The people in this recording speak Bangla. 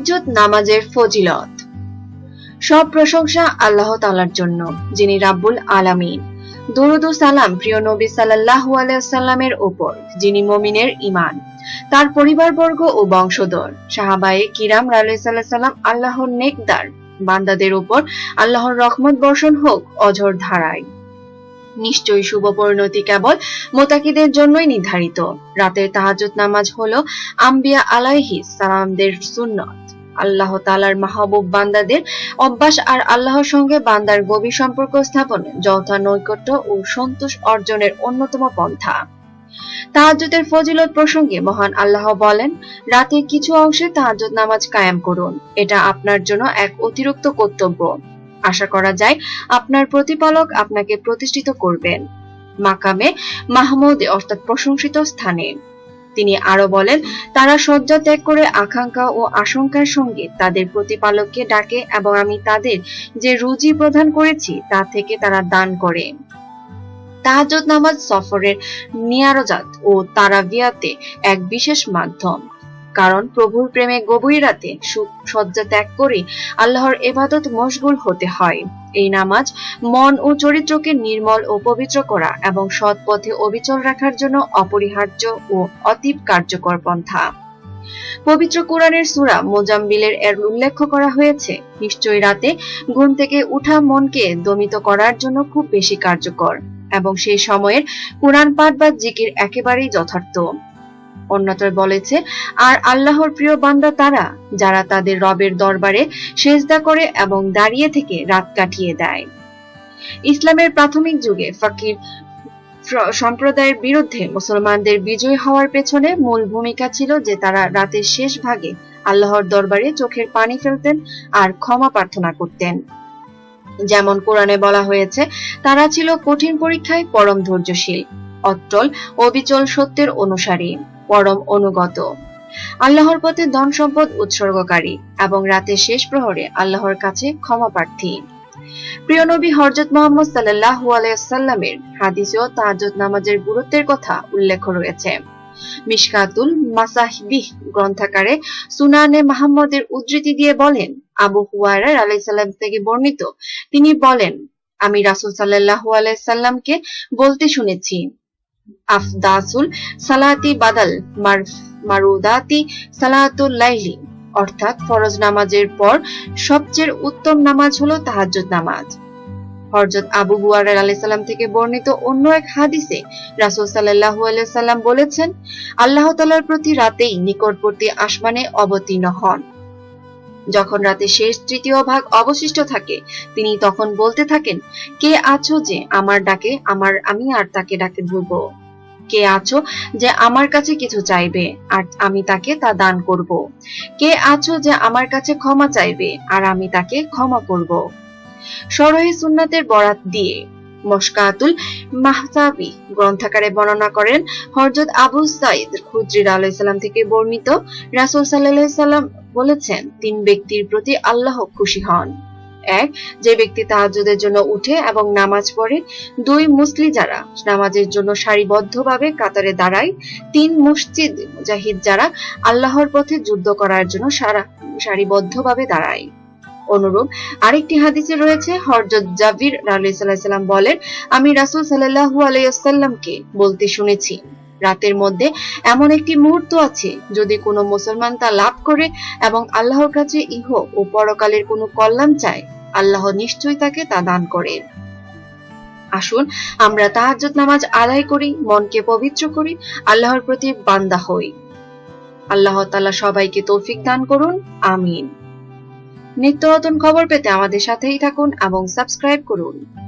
তাহাজ্জুদ নামাজের ফজিলত। সব প্রশংসা আল্লাহ তাআলার জন্য, যিনি রাব্বুল আলামিন। দরুদ সালাম প্রিয় নবী সাল্লাল্লাহু আলাইহি সাল্লামের উপর যিনি মুমিনের ঈমান, তার পরিবারবর্গ ও বংশধর। সাহাবায়ে কিরাম রাদিয়াল্লাহু সাল্লাম আল্লাহর নেকদার, বান্দাদের উপর আল্লাহর রহমত বর্ষণ হোক অঝর ধারায়। নিশ্চয়ই শুভ পরিণতি কেবল মোতাকিদের জন্যই নির্ধারিত। রাতের তাহাজ্জুদ নামাজ হলো আম্বিয়া আলাইহি সালামদের সুন্নত। আল্লাহ তালার মাহবুব বান্দাদের অভ্যাস আর আল্লাহর সঙ্গে বান্দার গভীর সম্পর্ক স্থাপন, যৌথা নৈকট্য ও সন্তোষ অর্জনের অন্যতম পন্থা। তাহাজ্জুদের ফজিলত প্রসঙ্গে মহান আল্লাহ বলেন রাতের কিছু অংশে তাহাজ্জুদ নামাজ কায়েম করুন, এটা আপনার জন্য এক অতিরিক্ত কর্তব্য। আশা করা যায়, আপনার প্রতিপালক আপনাকে প্রতিষ্ঠিত করবেন। মাকামে মাহমুদ, অর্থাৎ প্রশংসিত স্থানে। তিনি আরও বলেন, তারা শয্যা ত্যাগ করে আকাঙ্ক্ষা ও আশঙ্কার সঙ্গে তাদের প্রতিপালককে ডাকে এবং আমি তাদের যে রুজি প্রদান করেছি তা থেকে তারা দান করে। তাহাজুদ নামাজ সফরের নিয়ারজাত ও তারাবিয়াতে এক বিশেষ মাধ্যম। কারণ প্রভুর প্রেমে গভীর রাতে সুখ শয্যা ত্যাগ করে আল্লাহর এবাদত মশগুল হতে হয়। এই নামাজ মন ও চরিত্রকে নির্মল ও পবিত্র করা এবং সৎ পথে অবিচল রাখার জন্য অপরিহার্য ও অতীব কার্যকর পন্থা। পবিত্র কোরআনের সুরা মোজাম্বিলের এর উল্লেখ করা হয়েছে নিশ্চয়ই রাতে ঘুম থেকে উঠা মনকে দমিত করার জন্য খুব বেশি কার্যকর এবং সেই সময়ের কোরআন পাঠ বা জিকির একেবারেই যথার্থ। অন্যতর বলেছে, আর আল্লাহর প্রিয় বান্দা তারা, যারা তাদের রবের দরবারে সেজদা করে এবং দাঁড়িয়ে থেকে রাত কাটিয়ে দেয়। ইসলামের প্রাথমিক যুগে ফকির সম্প্রদায়ের বিরুদ্ধে মুসলমানদের বিজয় হওয়ার পেছনে মূল ভূমিকা ছিল যে তারা রাতের শেষ ভাগে আল্লাহর দরবারে চোখের পানি ফেলতেন আর ক্ষমা প্রার্থনা করতেন। যেমন কোরআনে বলা হয়েছে, তারা ছিল কঠিন পরীক্ষায় পরম ধৈর্যশীল, অটল, অবিচল সত্যের অনুসারী। পরম অনুগত। আল্লাহর পথে ধন সম্পদ উৎসর্গকারী এবং রাতের শেষ প্রহরে আল্লাহর কাছে ক্ষমা প্রার্থী। প্রিয় নবী হরজত মোহাম্মদ সাল্লাহু আলাইসাল্লামের হাদিসেও তাহাজ্জুদ নামাজের গুরুত্বের কথা উল্লেখ রয়েছে। মিশকাতুল মাসাহিদিহ গ্রন্থাকারে সুনানে মাহমদের উদ্ধৃতি দিয়ে বলেন, আবু হুয়ারা আলাইসাল্লাম থেকে বর্ণিত, তিনি বলেন, আমি রাসুল সাল্লাহু আলাইসাল্লামকে বলতে শুনেছি আফদাসুল সালাতি বাদাল মারুদাতি সালাতুল লাইলি, অর্থাৎ ফরজ নামাজের পর সবচেয়ে উত্তম নামাজ হলো তাহাজ্জুদ নামাজ। হরজত আবু আলাইসাল্লাম থেকে বর্ণিত অন্য এক হাদিসে বলেছেন, আল্লাহ প্রতি রাতেই নিকটবর্তী আসমানে অবতীর্ণ হন। যখন রাতে শেষ তৃতীয় ভাগ অবশিষ্ট থাকে, তিনি তখন বলতে থাকেন, কে আছো যে আমার ডাকে, আমার আমি আর তাকে ডাকে ধরব? কে আছো যে আমার কাছে কিছু চাইবে, আর আমি তাকে তা দান করব। কে আছো যে আমার কাছে ক্ষমা চাইবে, আর আমি তাকে ক্ষমা করব। সরহি সুন্নাতের বরাত দিয়ে মস্কাতুল মাহতাবি গ্রন্থাকারে বর্ণনা করেন হরজত আবু সাইদ খুদ্রির আলাইসাল্লাম থেকে বর্ণিত। রাসুল সাল্লাহ সাল্লাম বলেছেন, তিন ব্যক্তির প্রতি আল্লাহ খুশি হন। এক, যে ব্যক্তি তাহাজুদের জন্য উঠে এবং নামাজ পড়ে। দুই, মুসলি যারা নামাজের জন্য সারিবদ্ধভাবে কাতারে দাঁড়ায়। তিন, মসজিদ মুজাহিদ যারা আল্লাহর পথে যুদ্ধ করার জন্য সারা, সারিবদ্ধভাবে দাঁড়ায়। অনুরূপ, আরেকটি হাদিসে রয়েছে, হরজত জাবির আলাইসাল্লাম বলেন, আমি রাসুল সাল্লাহু আলাইসাল্লামকে বলতে শুনেছি। রাতের মধ্যে এমন একটি মুহূর্ত আছে যদি কোনো মুসলমান তা লাভ করে এবং আল্লাহর কাছে ইহ ও পরকালের কোনো কল্যাণ চায়, আল্লাহ নিশ্চয়ই তাকে তা দান করে আসুন, আমরা তাহাজ্জুদ নামাজ আদায় করি, মনকে পবিত্র করি, আল্লাহর প্রতি বান্দা হই। আল্লাহ তাআলা সবাইকে তৌফিক দান করুন, আমিন। নিত্য নতুন খবর পেতে আমাদের সাথেই থাকুন এবং সাবস্ক্রাইব করুন।